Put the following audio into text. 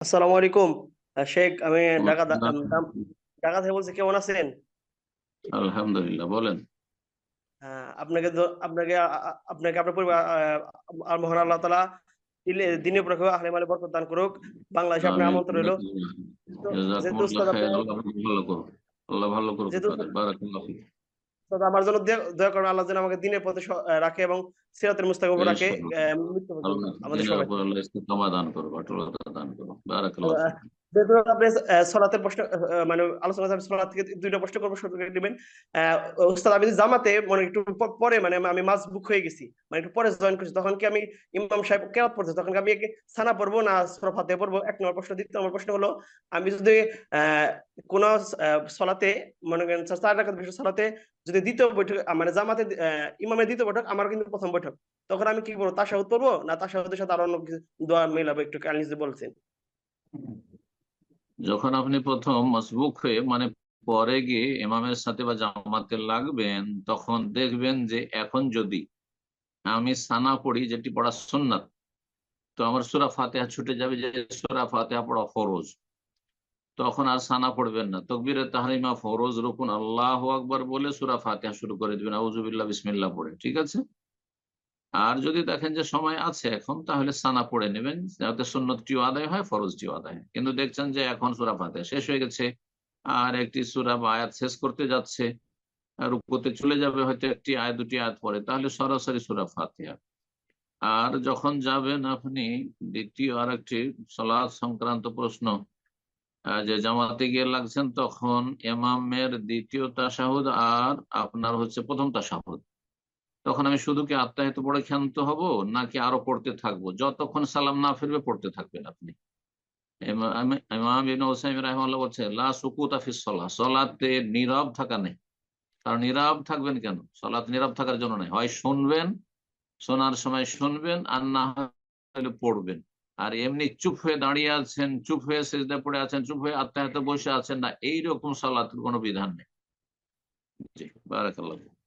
আসসালামু আলাইকুম। শেখ আমি ঢাকা ঢাকা থেকে বলছি কেমন আছেন? আলহামদুলিল্লাহ বলেন। হ্যাঁ আপনাকে আপনাকে আপনাকে আপনার পরিবার আর মহান আল্লাহ দিলে- দিনের পর আহলে মালে বরকত দান করুক। বাংলাদেশে আপনার আমন্ত্রণ রইল। যেহেতু ভালো করুক। আল্লাহ ভালো করুক বারাকাল্লাহ আমার জন্য দয়া করবেন আল্লাহ যেন আমাকে দিনের পথে রাখে এবং সিরাতের মুস্তাকিম উপর রাখে আমাদের সবাইকে সবাই। উপর আল্লাহ ইস্তিকামা দান অটলতা দান ফিক। আপনি সলাতের প্রশ্ন মানে আলোচনা সলাত থেকে দুইটা প্রশ্ন করব দিবেন। আহ, উস্তাদ আমি জামাতে মানে একটু পরে মানে আমি মাস বুক হয়ে গেছি মানে একটু পরে জয়েন করছি তখন কি আমি ইমাম সাহেব কেরাত পড়ছে? তখন আমি সানা পড়ব না সূরা ফাতিহা পড়ব? এক নম্বর প্রশ্ন। দ্বিতীয় নম্বর প্রশ্ন হলো আমি যদি কোন সলাতে মনে করেন চার রাকাত বিশিষ্ট সলাতে যদি দ্বিতীয় বৈঠক মানে জামাতে ইমামের দ্বিতীয় বৈঠক আমার কিন্তু প্রথম বৈঠক। তখন আমি কি করব? তাশাহুদ পড়ব? না তাশাহুদের সাথে আরও অন্য কিছু দোয়া মেলাবো একটু যদি বলছেন। যখন আপনি প্রথম মসবুক হয়ে মানে পরে গিয়ে ইমামের সাথে বা জামাতে লাগবেন, তখন দেখবেন যে এখন যদি আমি সানা পড়ি, যেটি পড়া সুন্নাত, তো আমার সুরা ফাতেহা ছুটে যাবে যে সুরা ফাতেহা পড়া ফরজ। তখন আর সানা পড়বেন না। তকবিরে তাহরিমা ফরজ, রুকুন আল্লাহ আকবর বলে সুরা ফাতেহা শুরু করে দিবেন। আউজুবিল্লাহ বিসমিল্লাহ পড়ে, ঠিক আছে? আর যদি দেখেন যে সময় আছে এখন, তাহলে সানা পড়ে নেবেন, যাতে সুন্নতটিও আদায় হয়, ফরজটিও আদায় কিন্তু দেখছেন যে এখন সুরা ফাতেহা শেষ হয়ে গেছে, আর একটি সুরা বা আয়াত শেষ করতে যাচ্ছে, আর রুকুতে চলে যাবে হয়তো একটি আয় দুটি আয়াত পরে, তাহলে সরাসরি সুরা ফাতেহা। আর যখন যাবেন আপনি, দ্বিতীয় আর একটি সলাদ সংক্রান্ত প্রশ্ন যে জামাতে গিয়ে লাগছেন, তখন এমামের দ্বিতীয় তাসাহুদ আর আপনার হচ্ছে প্রথম তাসাহুদ তখন আমি শুধু কি আত্মাহিত পড়ে ক্ষান্ত হব, নাকি আরও পড়তে থাকব? যতক্ষণ সালাম না ফিরবে, পড়তে থাকবেন আপনি। নীরব থাকা নেই। কারণ নীরব থাকবেন কেন? নীরব থাকার জন্য নয় হয় শুনবেন, শোনার সময় শুনবেন, আর না হলে পড়বেন। আর এমনি চুপ হয়ে দাঁড়িয়ে আছেন, চুপ হয়ে সেজদা পড়ে আছেন, চুপ হয়ে আত্মাহিত বসে আছেন না, এইরকম সালাতের কোনো বিধান নেই। জি, বারাকাল্লাহ।